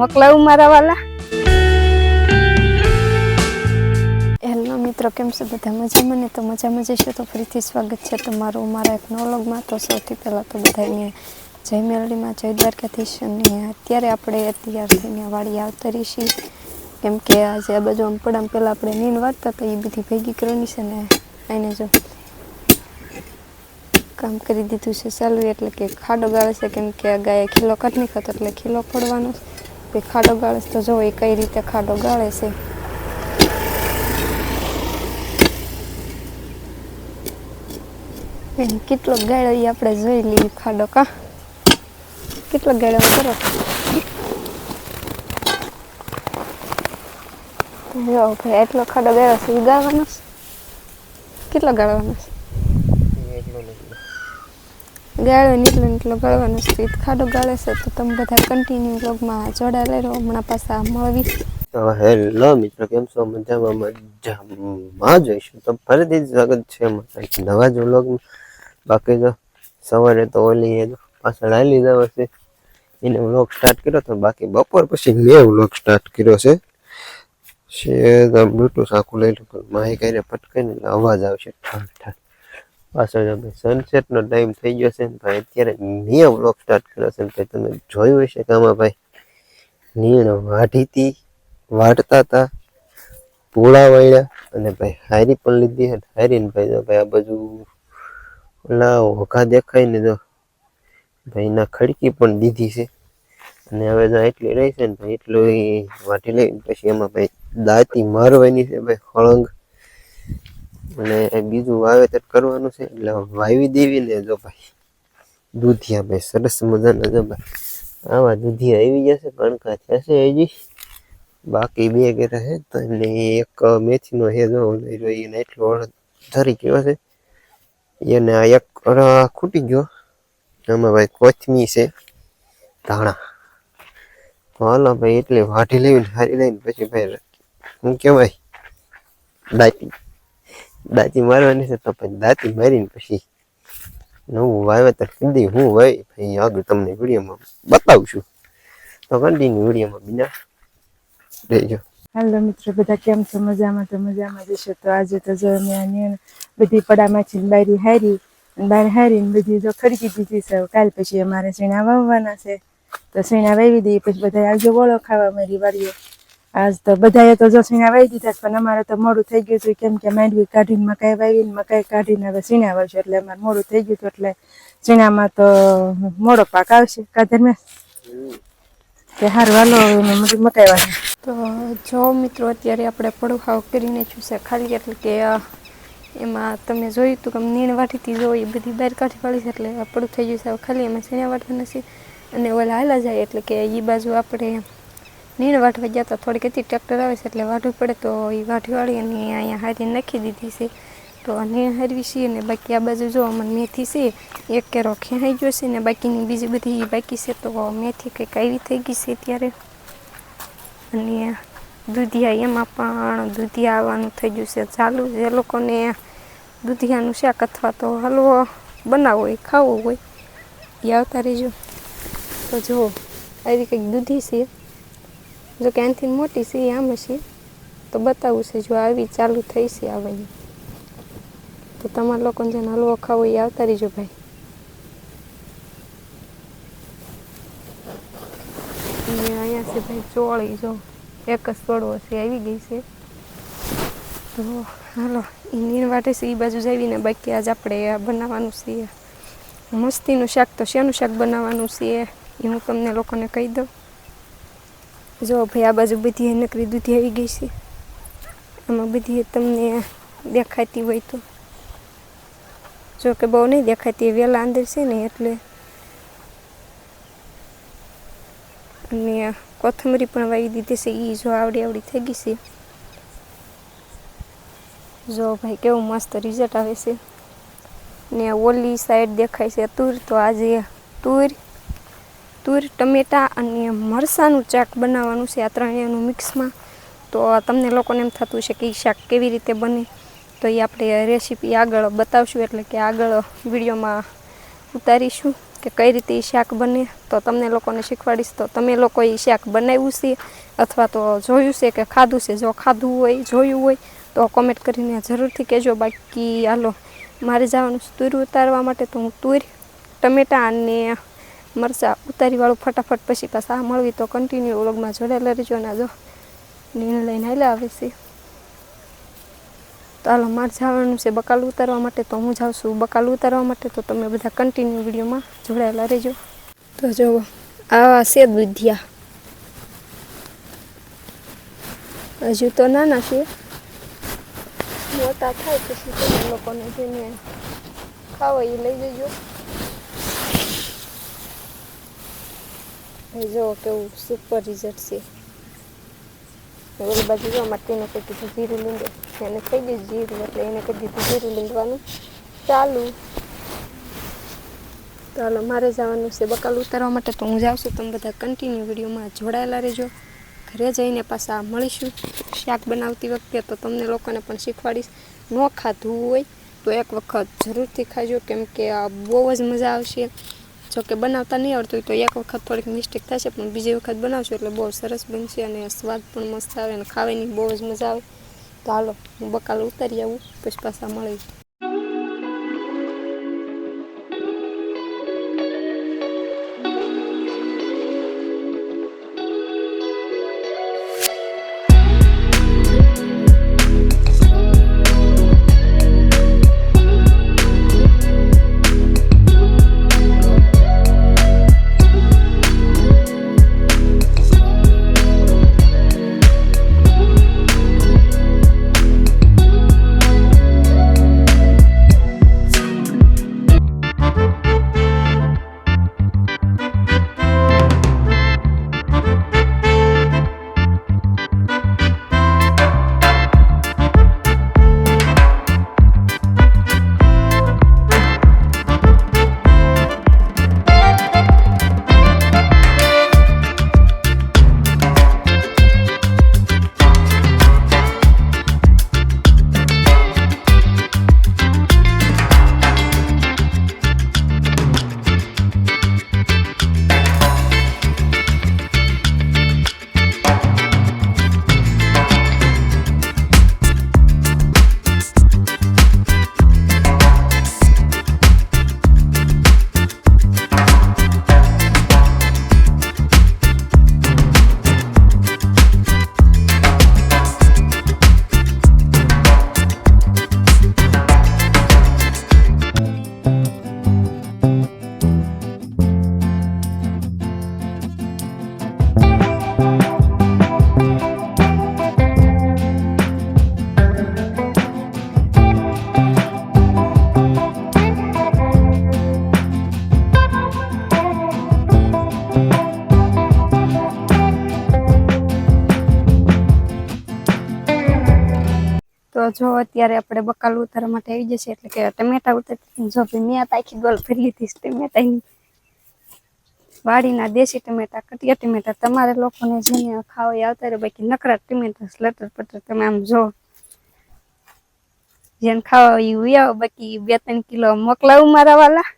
મોકલાવું મારા વાલા? હેલો મિત્રો, કેમ છો? બધા મજામાં ને? તો મજામાં જઈશું તો ફરીથી સ્વાગત છે તમારું મારા એક નવલોગમાં. તો સૌથી પહેલાં તો બધાને જય મેલડીમાં, જય દ્વારકાધીશ. અત્યારે આપણે અત્યાર થઈને વાડી આવતરી છીએ કેમ કે આજે આ બાજુ આમ પહેલાં આપણે નીંદ વાંચતા તો એ બધી ભેગી કરવાની છે ને એને જો કામ કરી દીધું છે ચાલુ, એટલે કે ખાડો ગાળે છે. કેમ કે આ ગાય ખીલો કાઢ નહીં ખાતો એટલે ખીલો ફોડવાનો છે. ખાડો ગાળે તો જો એ કઈ રીતે ખાડો ગાળે છે? કેટલો ગાળો એ આપણે જોઈ લઈએ ખાડો કા? કેટલો ગાળો કરો? જો ભાઈ, એટલો ખાડો ગાળો છે એ ગાળવાનો છે? કેટલો ગાળવાનો છે? ગાળો એટલો એટલો ગાળવાનો છે ખાડો ગાળે છે તો તમે બધા કન્ટિન્યુ બ્લોગમાં જોડાયેલા રહો. હમણાં પાછા મળવી. તો હેલો મિત્રો, કેમ છો? મજામાં? મજામાં જોઈશું. તો ફરીથી સ્વાગત છે નવા જ વ્લોગમાં બાકી તો સવારે તો ઓલી એ પાછળ આવી જવા છે. એને વ્લોગ સ્ટાર્ટ કર્યો તો બાકી બપોર પછી મેં વ્લોગ સ્ટાર્ટ કર્યો છે. છે બ્લૂટૂથ આખું લઈ લો પણ માહી કરીને પટકાઈને અવાજ આવશે. ઠાક ઠાણ પાછળ અમે સનસેટનો ટાઈમ થઈ ગયો છે ભાઈ અત્યારે મેં વ્લોગ સ્ટાર્ટ કર્યો છે ભાઈ તમે જોયું હશે કે આમાં ભાઈ નીણ વાઢી હતી વાટતા હતા પૂળા વાળ્યા અને ભાઈ હારી પણ લીધી અને હારીને ભાઈ જો ભાઈ આ બાજુ ઓલા ઓઘા દેખાય ને જો, ભાઈ ના ખડકી પણ દીધી છે. અને હવે જો એટલી રહી છે ને ભાઈ એટલું વાટી લઈને પછી એમાં ભાઈ દાંતી મારવાની છે ભાઈ, હળંગ. અને બીજું વાવેતર કરવાનું છે, એટલે વાવી દેવી ને જો ભાઈ. દૂધિયા ભાઈ, સરસ મજાના જો ભાઈ. આવા દૂધિયા આવી જશે કણકા થશે હજી. બાકી બે ઘેરા છે, તો એમને એક મેથીનો હે જો એને એટલો ધરી ગયો છે. એને આ એક ખૂટી ગયો. આમાં ભાઈ કોથમી છે, ધાણા. હાલો ભાઈ, એટલે વાઢી લઈને, હારી લઈને પછી ભાઈ શું કહેવાય દાંતી દાંતી મારવાની છે તો પછી દાંતી મારીને પછી નવું વાવેતર કરી હું ભાઈ ભાઈ આગળ તમને વિડીયોમાં બતાવશું. તો કન્ટિન્યુ વિડીયોમાં બીજા રહેજો. હાલો મિત્રો, બધા કેમ છો? મજામાં તો મજામાં જશો તો આજે તો જો અમે બધી પડામાંથી બારી હારી બાર હારીને બધી જો ખરીદી દીધી છે. કાલ પછી અમારે શેણા વાવવાના છે. તો શેણા વાવી દઈએ, પછી બધા આવજો બોળો ખાવા મારી વાડીએ. આજ તો બધાએ તો જો શીણા વાવી દીધા છે, પણ અમારે તો મોડું થઈ ગયું હતું કેમ કે માંડવી કાઢીને મકાઈ વાવીને મકાઈ કાઢીને હવે શીણા વાવશે એટલે અમારે મોડું થઈ ગયું હતું એટલે શીણામાં તો મોડો પાક આવશે. કાધર કે હાર વાલો મકાઈ વાવી તો જો મિત્રો અત્યારે આપણે પડુખાવ કરીને છે ખાલી એટલે કે એમાં તમે જોયું હતું કે નીણ વાટીથી જો એ બધી બહાર કાઢી પાડી છે એટલે પડું થઈ ગયું છે ખાલી એમાં શેણા વાટવા નથી અને ઓલા હાલા જાય એટલે કે એ બાજુ આપણે નીણ વાટવા ગયા તો થોડીક હતી ટ્રેક્ટર આવે છે એટલે વાઢવું પડે તો એ વાઢી વાળી અને અહીંયા હારી નાખી દીધી છે. તો નીણ હારવી છે અને બાકી આ બાજુ જો અમને મેથી છે, એક કેરો ખેંચાઈ ગયો છે ને બાકીની બીજી બધી બાકી છે. તો મેથી કંઈક આવી થઈ ગઈ છે ત્યારે અને દૂધિયા એમાં પણ દૂધિયા આવવાનું થઈ ગયું છે. ચાલુ જે લોકોને દૂધિયાનું શાક અથવા તો હલવો બનાવવો હોય, ખાવો હોય, એ આવતા રહેજો. તો જુઓ આવી કંઈક દૂધી છે. જો કે આનાથી મોટી એ આમ છે. તો બતાવું છે, જો આવી ચાલુ થઈ છે આવવાની તો તમારા લોકોને જેને હલવો ખાવો એ આવતા રહીજો ભાઈ. અહીંયા છે ભાઈ ચોળી, જો એક જ પડવો છે, આવી ગઈ છે. તો હાલો એ વાટે છે એ બાજુ જઈને બાકી આજ આપણે બનાવવાનું છે. મસ્તીનું શાક તો શેનું શાક બનાવવાનું છે એ હું તમને લોકોને કહી દઉં. જો ભાઈ આ બાજુ બધી નકરી દૂધી આવી ગઈ છે. આમાં બધી તમને દેખાતી હોય તો. જો કે બહુ નહીં દેખાતી વહેલા અંદર છે ને એટલે અને કોથમરી પણ વાવી દીધી છે એ જો આવડી આવડી થઈ ગઈ છે. જો ભાઈ કેવું મસ્ત રિઝલ્ટ આવે છે. ને ઓલી સાઈડ દેખાય છે, તુર તો આજે તુર તુર, ટમેટા અને મરસાનું ચાક બનાવવાનું છે આ ત્રણેયનું મિક્સમાં. તો તમને લોકોને એમ થતું છે કે એ શાક કેવી રીતે બને? તો એ આપણે રેસીપી આગળ બતાવશું, એટલે કે આગળ વિડીયોમાં ઉતારીશું કે કઈ રીતે એ શાક બને. તો તમને લોકોને શીખવાડીશ, તો તમે લોકો એ શાક બનાવ્યું છે અથવા તો જોયું છે કે ખાધું છે? જો ખાધું હોય, જોયું હોય, તો કોમેન્ટ કરીને જરૂરથી કહેજો. બાકી હાલો, મારે જવાનું તુર ઉતારવા માટે, તો હું તુર, ટમેટાં અને મરચાં ઉતારીવાળું ફટાફટ પછી પાછા મળવી તો કન્ટિન્યુ ઓલોગમાં જોડાયેલા રહેજો ને જો નીણ લઈને હાલ્યા આવે છે. તો હાલો, મારે જવાનું છે બકાલ ઉતારવા માટે, તો હું જાઉં છું બકાલ ઉતારવા માટે, તો તમે બધા કન્ટિન્યુ વિડીયોમાં જોડાયેલા રહેજો તો જો, આવા છે દુધિયા. હજુ તો નાના છે. મોટા થાય પછી તમે લોકોને જેને ખાવા એ લઈ જજો. જો કેવું સુપર રિઝલ્ટ છે. ઓલી બાજુ જો માટીને કહી દીધું જીરું લીંડે. એને થઈ ગયું જીરું, એટલે એને કહી દીધું જીરું લીંડવાનું. ચાલુ. હાલો મારે જવાનું છે બકાલ ઉતારવા માટે, તો હું જાઉં છું. તમે બધા કન્ટિન્યુ વિડીયોમાં જોડાયેલા રહેજો. ઘરે જઈને પાછા મળીશું. શાક બનાવતી વખતે તો તમને લોકોને પણ શીખવાડીશ. ન ખાધું હોય તો એક વખત જરૂરથી ખાજો, કેમ કે બહુ જ મજા આવશે. જો કે બનાવતા નહીં આવડતું તો એક વખત થોડીક મિસ્ટેક થશે પણ બીજી વખત બનાવશો એટલે બહુ સરસ બનશે અને સ્વાદ પણ મસ્ત આવે અને ખાવાની બહુ જ મજા આવે. તો હાલો, હું બકાલ ઉતારી આવું, પછી પાછા મળી તો જો અત્યારે આપણે બકાલ ઉતારવા માટે આવી જશે એટલે કે ટમેટા ઉતારતી જો મેં આખી ગોલ ફરી લીધી ટમેટાની વાડીના દેશી ટમેટા, કટિયા ટમેટા, તમારે લોકોને જેને ખાવા આવતા રહે, બાકી નકરા ટમેટા લટર પટર તમે આમ જો. જેને ખાવા એ ઉયાવો બાકી બે ત્રણ કિલો મોકલાવું મારા વાલા.